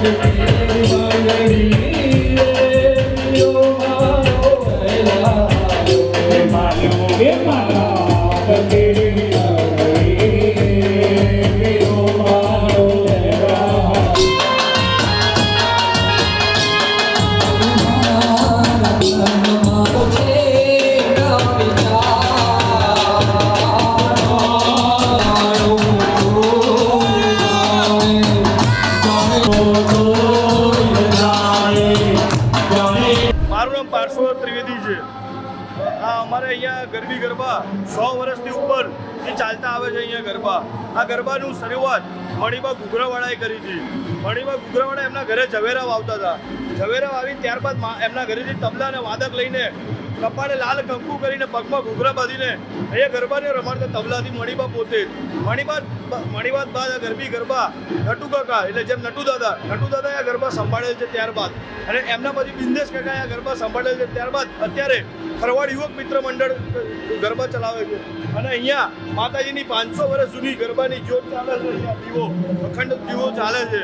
Bye. મારું નામ પાર્શ્વ ત્રિવેદી છે. આ અમારે અહીંયા ગરબી ગરબા સો વર્ષથી ઉપર જે ચાલતા આવે છે અહીંયા ગરબા. આ ગરબાનું શરૂઆત મણિબા ગુગરાવાળાએ કરી હતી. મણિબા ગુગરાવાળા એમના ઘરે ઝવેરા વાવતા હતા. ઝવેરા વાવી ત્યારબાદ એમના ઘરેથી તબલા અને વાદક લઈને કપાળે લાલ કંકુ કરીને પગમાં ઘૂઘરા બાંધીને અહીંયા ગરબાને રમાડતા તબલાથી મણિબા પોતે. જ મણિબાદ બાદ આ ગરબી ગરબા નટુ કાકા, એટલે જેમ નટુ દાદા. નટુ દાદા આ ગરબા સંભાળેલ છે ત્યારબાદ. અને એમના પછી બિંદેશ કાકા આ ગરબા સંભાળેલ છે ત્યારબાદ અત્યારે ખરવાડ યુવક મિત્ર મંડળ ગરબા ચલાવે છે. અને અહીંયા માતાજીની પાંચસો વર્ષ જૂની ગરબાની જ્યોત ચાલે છે. દીવો અખંડ દીવો ચાલે છે.